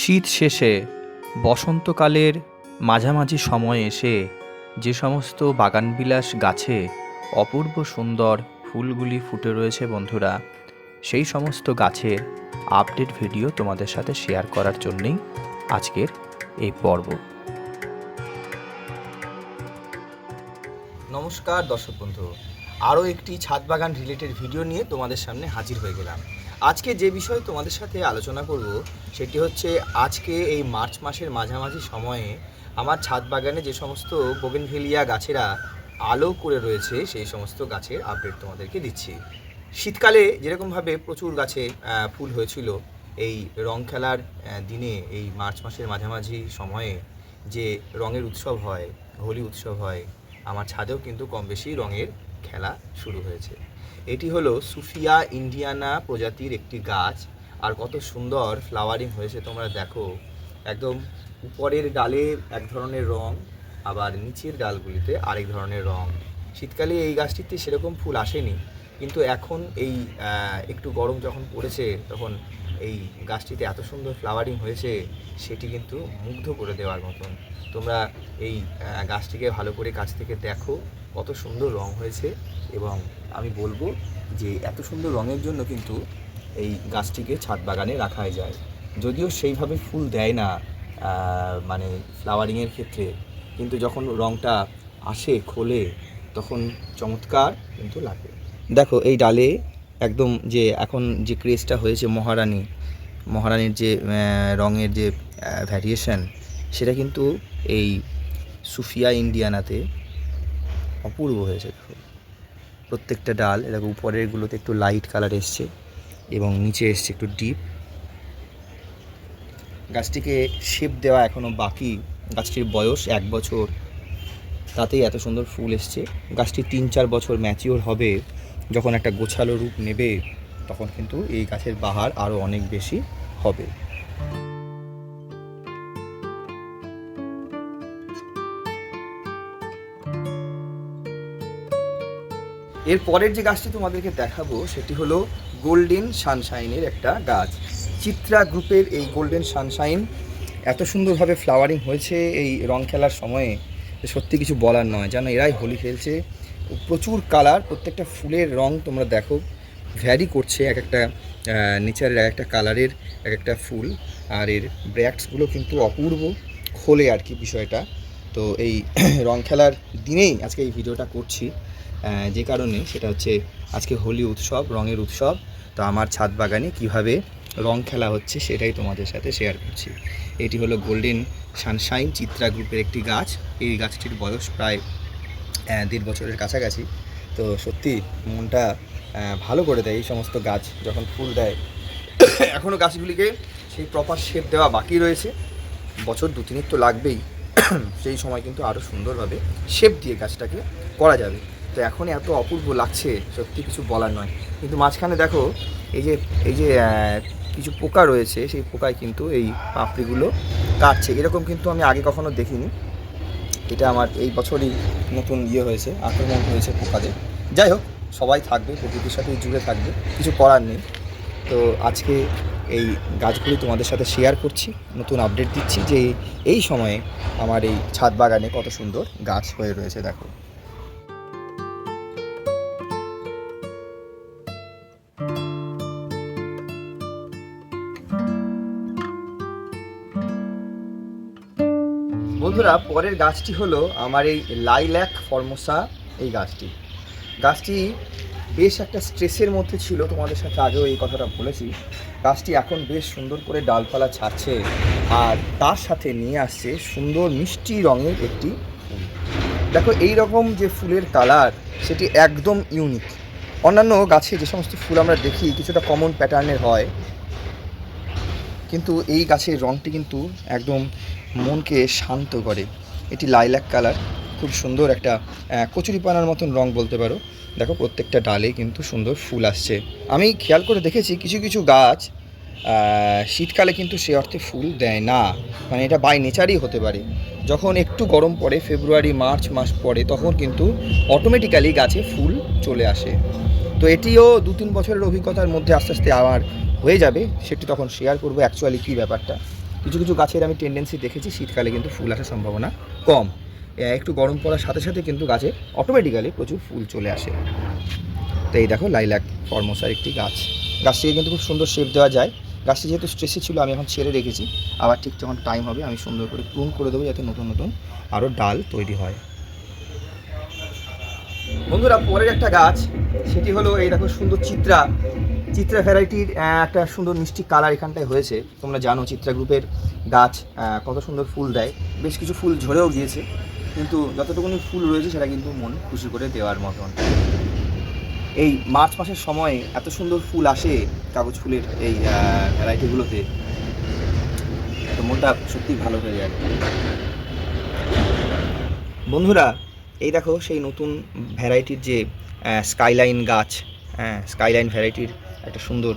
শীত শেষে বসন্তকালের মাঝামাঝি সময়ে এসে যে সমস্ত বাগানবিলাস গাছে অপূর্ব সুন্দর ফুলগুলি ফুটে রয়েছে বন্ধুরা, সেই সমস্ত গাছের আপডেট ভিডিও তোমাদের সাথে শেয়ার করার জন্যেই আজকের এই পর্ব। নমস্কার দর্শক বন্ধু, আরও একটি ছাদ বাগান রিলেটেড ভিডিও নিয়ে তোমাদের সামনে হাজির হয়ে গেলাম। আজকে যে বিষয়ে তোমাদের সাথে আলোচনা করব, সেটি হচ্ছে আজকে এই মার্চ মাসের মাঝামাঝি সময়ে আমার ছাদ বাগানে যে সমস্ত বোগেনভেলিয়া গাছেরা আলো করে রয়েছে, সেই সমস্ত গাছের আপডেট তোমাদেরকে দিচ্ছি। শীতকালে যেরকমভাবে প্রচুর গাছে ফুল হয়েছিল, এই রং খেলার দিনে, এই মার্চ মাসের মাঝামাঝি সময়ে যে রঙের উৎসব হয়, হোলি উৎসব হয়, আমার ছাদেও কিন্তু কম বেশি রঙের খেলা শুরু হয়েছে। এটি হলো সুফিয়া ইন্ডিয়ানা প্রজাতির একটি গাছ। আর কত সুন্দর ফ্লাওয়ারিং হয়েছে তোমরা দেখো। একদম উপরের ডালে এক ধরনের রং, আবার নিচের ডালগুলিতে আরেক ধরনের রং। শীতকালে এই গাছটিতে সেরকম ফুল আসেনি। কিন্তু এখন এই একটু গরম যখন পড়েছে, তখন এই গাছটিতে এত সুন্দর ফ্লাওয়ারিং হয়েছে, সেটি কিন্তু মুগ্ধ করে দেওয়ার মতন। তোমরা এই গাছটিকে ভালো করে কাছ থেকে দেখো, কত সুন্দর রং হয়েছে এবং আমি বলব যে এত সুন্দর রঙের জন্য কিন্তু এই গাছটিকে ছাদ বাগানে রাখাই যায়। যদিও সেইভাবে ফুল দেয় না মানে ফ্লাওয়ারিংয়ের ক্ষেত্রে, কিন্তু যখন রংটা আসে, খোলে, তখন চমৎকার কিন্তু লাগে। দেখো, এই ডালে একদম যে এখন যে ক্রেজটা হয়েছে মহারানী, মহারানীর যে রঙের যে ভ্যারিয়েশন সেটা কিন্তু এই সুফিয়া ইন্ডিয়ানাতে অপূর্ব হয়েছে। প্রত্যেকটা ডাল এরকম উপরেরগুলোতে একটু লাইট কালার এসছে এবং নিচে এসছে একটু ডিপ গাছটিকে শেপ দেওয়া এখনও বাকি, গাছটির বয়স এক বছর। তাতেই এত সুন্দর ফুল এসছে। গাছটি তিন চার বছর ম্যাচিওর হবে। যখন একটা গোছালো রূপ নেবে, তখন কিন্তু এই গাছের বাহার আরও অনেক বেশি হবে। এর পরের যে গাছটি তোমাদেরকে দেখাবো, সেটি হলো গোল্ডেন সানশাইনের একটা গাছ। চিত্রা গ্রুপের এই গোল্ডেন সানশাইন এত সুন্দরভাবে ফ্লাওয়ারিং হয়েছে এই রং খেলার সময়ে সত্যি কিছু বলার নয়। যেন এরাই হোলি খেলছে প্রচুর কালার, প্রত্যেকটা ফুলের রং তোমরা দেখো ভ্যারি করছে এক একটা নেচারের এক একটা কালারের এক একটা ফুল, আর এর ব্র্যাক্টসগুলো কিন্তু অপূর্ব খোলে আর কি বিষয়টা। তো এই রং খেলার দিনেই আজকে এই ভিডিওটা করছি যে কারণে সেটা হচ্ছে আজকে হোলি উৎসব, রঙের উৎসব। তো আমার ছাদ বাগানে কীভাবে রং খেলা হচ্ছে সেটাই তোমাদের সাথে শেয়ার করছি। এটি হলো গোল্ডেন সানশাইন চিত্রা গ্রুপের একটি গাছ। এই গাছটির বয়স প্রায় দেড় বছরের কাছাকাছি। তো সত্যি মনটা ভালো করে দেয় এই সমস্ত গাছ যখন ফুল দেয়। এখনও গাছগুলিকে সেই প্রপার শেপ দেওয়া বাকি রয়েছে। বছর দু তিনের তো লাগবেই। সেই সময় কিন্তু আরও সুন্দরভাবে শেপ দিয়ে গাছটাকে করা যাবে। তো এখন এত অপূর্ব লাগছে, সত্যি কিছু বলার নয়। কিন্তু মাঝখানে দেখো, এই যে এই যে কিছু পোকা রয়েছে, সেই পোকায় কিন্তু এই পাপড়িগুলো কাটছে। এরকম কিন্তু আমি আগে কখনো দেখিনি। এটা আমার এই বছরই নতুন ইয়ে হয়েছে, আক্রমণ হয়েছে পোকাদের। যাই হোক, সবাই থাকবে, প্রকৃতির সাথে জুড়ে থাকবে, কিছু করার নেই। তো আজকে এই গাছগুলি তোমাদের সাথে শেয়ার করছি, নতুন আপডেট দিচ্ছি যে এই সময়ে আমার এই ছাদ বাগানে কত সুন্দর গাছ হয়ে রয়েছে, দেখো। বন্ধুরা, পরের গাছটি হলো আমার এই লাইল্যাক ফর্মোসা এই গাছটি। গাছটি বেশ একটা স্ট্রেসের মধ্যে ছিল, তোমাদের সাথে আগেও এই কথাটা বলেছি। গাছটি এখন বেশ সুন্দর করে ডালপালা ছাড়ছে আর তার সাথে নিয়ে আসছে সুন্দর মিষ্টি রঙের একটি ফুল। দেখো, এই রকম যে ফুলের কালার, সেটি একদম ইউনিক অন্যান্য গাছে যে সমস্ত ফুল আমরা দেখি, কিছুটা কমন প্যাটার্নের হয়। কিন্তু এই গাছের রঙটি কিন্তু একদম মনকে শান্ত করে। এটি লাইলাক কালার, খুব সুন্দর একটা কচুরিপানার মতন রং বলতে পারো। দেখো, প্রত্যেকটা ডালে কিন্তু সুন্দর ফুল আসছে। আমি খেয়াল করে দেখেছি কিছু কিছু গাছ শীতকালে কিন্তু সে অর্থে ফুল দেয় না। মানে এটা বাই নেচারই হতে পারে। যখন একটু গরম পড়ে, ফেব্রুয়ারি, মার্চ মাস পড়ে, তখন কিন্তু অটোমেটিক্যালি গাছে ফুল চলে আসে। তো এটিও দু তিন বছরের অভিজ্ঞতার মধ্যে আস্তে আস্তে আমার হয়ে যাবে। সেটি তখন শেয়ার করব অ্যাকচুয়ালি কী ব্যাপারটা। কিছু কিছু গাছের আমি টেন্ডেন্সি দেখেছি, শীতকালে কিন্তু ফুল আসার সম্ভাবনা কম। একটু গরম পড়ার সাথে সাথে কিন্তু গাছে অটোমেটিক্যালি প্রচুর ফুল চলে আসে। তো এই দেখো লাইলাক ফর্মোসার একটি গাছ। গাছটিকে কিন্তু খুব সুন্দর শেপ দেওয়া যায়। গাছটি যেহেতু স্ট্রেসে ছিল, আমি এখন ছেড়ে রেখেছি। আবার ঠিক যখন টাইম হবে, আমি সুন্দর করে প্রুন করে দেবো যাতে নতুন নতুন আরও ডাল তৈরি হয়। বন্ধুরা, পরের একটা গাছ, সেটি হলো এই দেখো সুন্দর চিত্রা। চিত্রা ভ্যারাইটির একটা সুন্দর মিষ্টি কালার এখানটায় হয়েছে। তোমরা জানো চিত্রা গ্রুপের গাছ কত সুন্দর ফুল দেয়। বেশ কিছু ফুল ঝরেও গিয়েছে, কিন্তু যতটুকুনি ফুল রয়েছে, সেটা কিন্তু মন খুশি করে দেওয়ার মতন। এই মার্চ মাসের সময়ে এত সুন্দর ফুল আসে কাগজ ফুলের এই ভ্যারাইটিগুলোতে, তো মনটা সত্যি ভালো হয়ে যায়। বন্ধুরা এই দেখো সেই নতুন ভ্যারাইটির যে স্কাইলাইন গাছ হ্যাঁ স্কাইলাইন ভ্যারাইটির একটা সুন্দর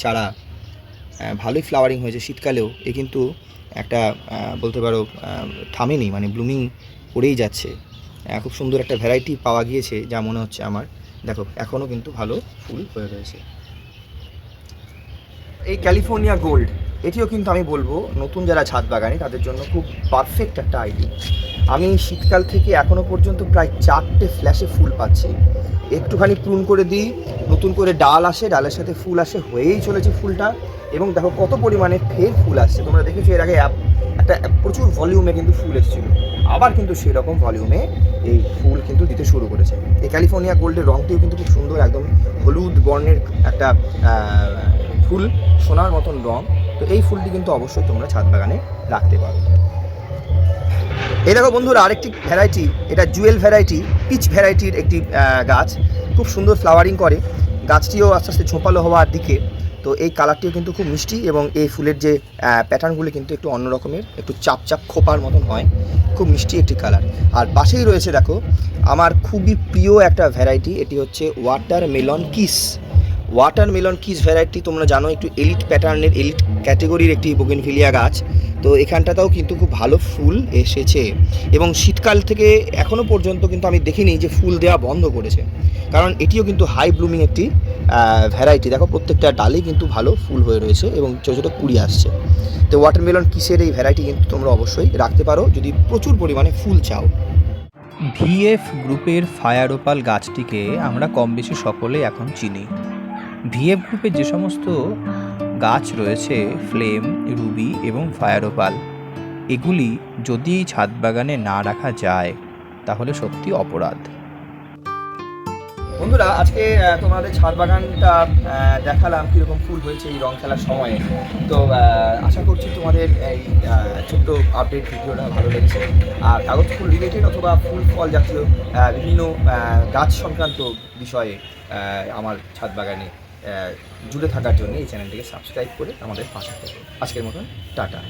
চারা ভালোই ফ্লাওয়ারিং হয়েছে শীতকালেও। এ কিন্তু একটা বলতে পারো থামেনি মানে ব্লুমিং করেই যাচ্ছে। খুব সুন্দর একটা ভ্যারাইটি পাওয়া গিয়েছে, যা মনে হচ্ছে আমার। দেখো এখনও কিন্তু ভালো ফুল হয়ে রয়েছে। এই ক্যালিফোর্নিয়া গোল্ড এটিও কিন্তু আমি বলব, নতুন যারা ছাদ বাগানি, তাদের জন্য খুব পারফেক্ট একটা আইডিয়া আমি শীতকাল থেকে এখনও পর্যন্ত প্রায় চারটে ফ্ল্যাশে ফুল পাচ্ছি। একটুখানি প্রুন করে দিই, নতুন করে ডাল আসে, ডালের সাথে ফুল আসে, হয়েই চলেছে ফুলটা। এবং দেখো কত পরিমাণে ফের ফুল আসছে। তোমরা দেখেছ এর আগে আপ- একটা প্রচুর ভলিউমে কিন্তু ফুল এসেছিল। আবার কিন্তু সেরকম ভলিউমে এই ফুল কিন্তু দিতে শুরু করেছে। এই ক্যালিফোর্নিয়া গোল্ডের রঙটিও কিন্তু খুব সুন্দর, একদম হলুদ বর্ণের একটা ফুল, সোনার মতন রং। তো এই ফুলটি কিন্তু অবশ্যই তোমরা ছাদ বাগানে রাখতে পারো। এই দেখো বন্ধুরা, আরেকটি ভ্যারাইটি এটা জুয়েল ভ্যারাইটি পিচ ভ্যারাইটির একটি গাছ। খুব সুন্দর ফ্লাওয়ারিং করে। গাছটিও আস্তে আস্তে ঝোপালো হওয়ার দিকে। তো এই কালারটিও কিন্তু খুব মিষ্টি এবং এই ফুলের যে প্যাটার্নগুলো কিন্তু একটু অন্য রকমের, একটু চাপ চাপ খোপার মতন হয়। খুব মিষ্টি একটি কালার আর পাশেই রয়েছে দেখো, আমার খুবই প্রিয় একটা ভ্যারাইটি এটি হচ্ছে watermelon kiss watermelon kiss variety তোমরা জানো, একটু এলিট প্যাটার্নের এলিট ক্যাটেগরির একটি বোগেনভিলিয়া গাছ। তো এখানটাতেও কিন্তু খুব ভালো ফুল এসেছে। এবং শীতকাল থেকে এখনও পর্যন্ত কিন্তু আমি দেখিনি যে ফুল দেওয়া বন্ধ করেছে। কারণ এটিও কিন্তু হাই ব্লুমিং একটি ভ্যারাইটি দেখো, প্রত্যেকটা ডালেই কিন্তু ভালো ফুল হয়ে রয়েছে এবং ছোটো ছোটো কুড়ি আসছে। তো ওয়াটারমেলন কিসের এই ভ্যারাইটি কিন্তু তোমরা অবশ্যই রাখতে পারো যদি প্রচুর পরিমাণে ফুল চাও। ভিএফ গ্রুপের ফায়ারোপাল গাছটিকে আমরা কম বেশি সকলেই এখন চিনি। ভিএফ গ্রুপে যে সমস্ত গাছ রয়েছে, ফ্লেম, রুবি এবং ফায়ার ওপাল এগুলি যদি ছাদ বাগানে না রাখা যায়, তাহলে সত্যি অপরাধ। বন্ধুরা, আজকে তোমাদের ছাদ বাগানটা দেখালাম কীরকম ফুল হয়েছে এই রং খেলার সময়ে। তো আশা করছি তোমাদের এই ছোট্ট আপডেট ভিডিওটা ভালো লেগেছে। আর কাগজ ফুল রিলেটেড অথবা ফুল ফল জাতীয় বিভিন্ন গাছ সংক্রান্ত বিষয়ে আমার ছাদ বাগানে জুড়ে থাকার জন্য এই চ্যানেলটিকে সাবস্ক্রাইব করে আমাদের পাশে থাকুন। আজকের মতন টাটা।